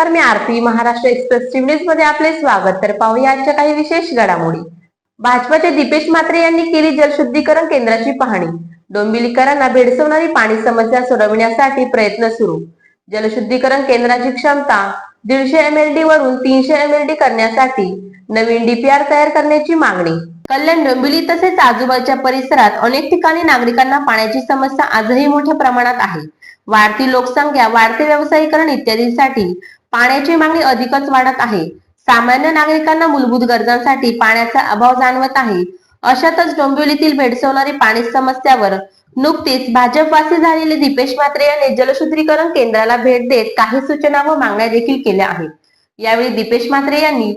नमस्कार मी आरती महाराष्ट्र एक्सप्रेस न्यूजमध्ये आपले स्वागत. तर पाहूया आजच्या काही विशेष घडामोडी. भाजपाचे दीपेश म्हात्रे यांनी केली जलशुद्धीकरण केंद्राची पाहणी. डोंबिवलीकरांना भेडसवणारी पाणी समस्या सोडवण्यासाठी प्रयत्न सुरू. जलशुद्धीकरण केंद्राची क्षमता दीडशे एम एल डी वरून तीनशे एम एल डी करण्यासाठी नवीन डीपीआर तयार करण्याची मागणी. कल्याण डोंबिवली तसेच आजूबाजूच्या परिसरात अनेक ठिकाणी नागरिकांना पाण्याची समस्या आजही मोठ्या प्रमाणात आहे. वाढती लोकसंख्या वाढते व्यावसायीकरण इत्यादीसाठी पाण्याची मागणी अधिकच वाढत आहे. सामान्य नागरिकांना मूलभूत गरजांसाठी पाण्याचा अभाव जाणवत आहे. अशातच डोंबिवलीतील भेडसवणारी पाणी समस्यावर नुकतीच भाजपवासी झालेले दीपेश म्हात्रे यांनी जलशुद्धीकरण केंद्राला भेट देत काही सूचना व मागण्या देखील केल्या आहेत. यावेळी दीपेश म्हात्रे यांनी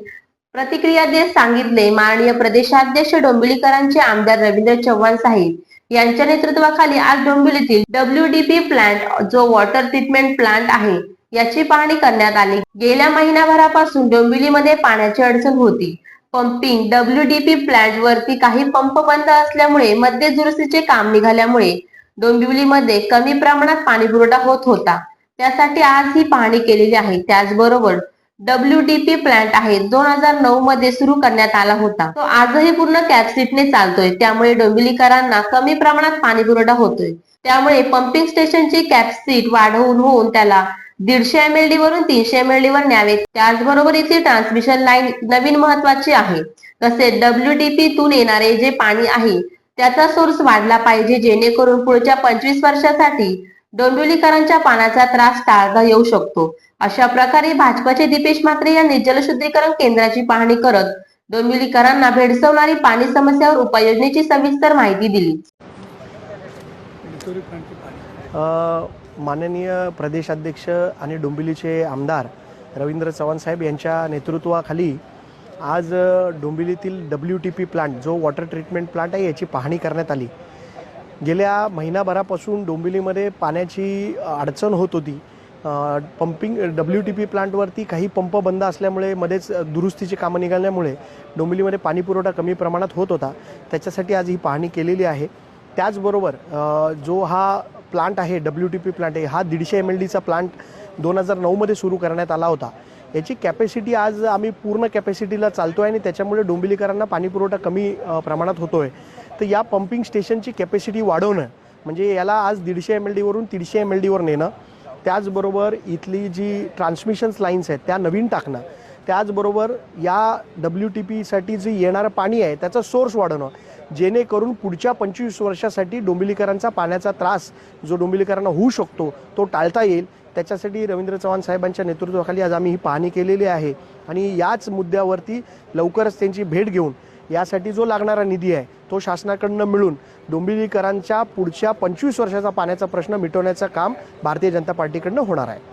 प्रतिक्रिया देत सांगितले माननीय प्रदेशाध्यक्ष डोंबिवलीकरांचे आमदार रवींद्र चव्हाण साहेब यांच्या नेतृत्वाखाली आज डोंबिवलीतील डब्ल्यूडीपी प्लांट जो वॉटर ट्रीटमेंट प्लांट आहे याची पाहणी करण्यात आली. गेल्या महिनाभरापासून डोंबिवलीमध्ये पाण्याची अडचण होती. पंपिंग डब्ल्यूडीपी प्लांट वरती काही पंप बंद असल्यामुळे मध्य दुरुस्तीचे काम निघाल्यामुळे डोंबिवलीमध्ये कमी प्रमाणात पाणी पुरवठा होत होता. त्यासाठी आज ही पाहणी केलेली आहे. त्याचबरोबर डब्ल्यूडीपी प्लांट आहे दोन हजार नऊ मध्ये सुरू करण्यात आला होता. तो आजही पूर्ण कॅपसिटीने चालतोय. त्यामुळे डोंबिवलीकरांना कमी प्रमाणात पाणी पुरवठा होतोय. त्यामुळे पंपिंग स्टेशनची कॅपसिट वाढवून होऊन त्याला दीडशे एम एल डी वरून तीनशे एम एल डी वर न्यावे. त्याचबरोबर इथली ट्रान्समिशन लाईन नवीन महत्वाची आहे. तसेच डब्ल्यूडीपी तून येणारे जे पाणी आहे त्याचा सोर्स वाढला पाहिजे जेणेकरून पुढच्या पंचवीस वर्षासाठी डोंबिवलीकरांच्या पाण्याचा त्रास टाळता येऊ शकतो. अशा प्रकारे भाजपाचे दीपेश म्हात्रे यांनी जलशुद्धीकरण केंद्राची पाहणी करत डोंबिवलीकरांना भेडसवणारी पाणी समस्यावर उपाययोजनेची सविस्तर माहिती दिली. अ, माननीय प्रदेशाध्यक्ष आणि डोंबिवलीचे आमदार रवींद्र चव्हाण साहेब यांच्या नेतृत्वाखाली आज डोंबिलीतील डोंबिवलीतील डब्ल्यू टी पी प्लांट जो वॉटर ट्रीटमेंट प्लांट आहे याची पाहणी करण्यात आली. गेल्या महिनाभरापासून डोंबिवलीमध्ये पाण्याची अडचण होत होती. पंपिंग डब्ल्यू टी पी प्लांटवरती काही पंप बंद असल्यामुळे मध्येच दुरुस्तीची कामं निघाल्यामुळे डोंबिवलीमध्ये पाणीपुरवठा कमी प्रमाणात होत होता. त्याच्यासाठी आज ही पाहणी केलेली आहे. त्याचबरोबर जो हा प्लांट आहे डब्ल्यू टी पी प्लांट आहे. हा दीडशे एम एल डीचा प्लांट दोन हजार नऊमध्ये सुरू करण्यात आला होता. याची कॅपॅसिटी आज आम्ही पूर्ण कॅपॅसिटीला चालतो आहे आणि त्याच्यामुळे डोंबिवलीकरांना पाणीपुरवठा कमी प्रमाणात होतो आहे तर या पंपिंग स्टेशनची कॅपॅसिटी वाढवणं म्हणजे याला आज दीडशे एम एल डीवरून तीनशे एम एल डीवर नेणं त्याचबरोबर इथली जी ट्रान्समिशन्स लाईन्स आहेत त्या नवीन टाकणं त्याचबरोबर या डब्ल्यू टी पीसाठी जे येणारं पाणी आहे त्याचा सोर्स वाढवणं. जेणेकरून पुढच्या पंचवीस वर्षासाठी डोंबिवलीकरांचा पाण्याचा त्रास जो डोंबिवलीकरांना होऊ शकतो तो टाळता येईल. त्याच्यासाठी रवींद्र चव्हाण साहेबांच्या नेतृत्वाखाली आज आम्ही ही पाहणी केलेली आहे. आणि याच मुद्द्यावरती लवकरच त्यांची भेट घेऊन यासाठी जो लागणारा निधी आहे तो शासनाकडनं मिळून डोंबिवलीकरांच्या पुढच्या पंचवीस वर्षाचा पाण्याचा प्रश्न मिटवण्याचं काम भारतीय जनता पार्टीकडनं होणार आहे.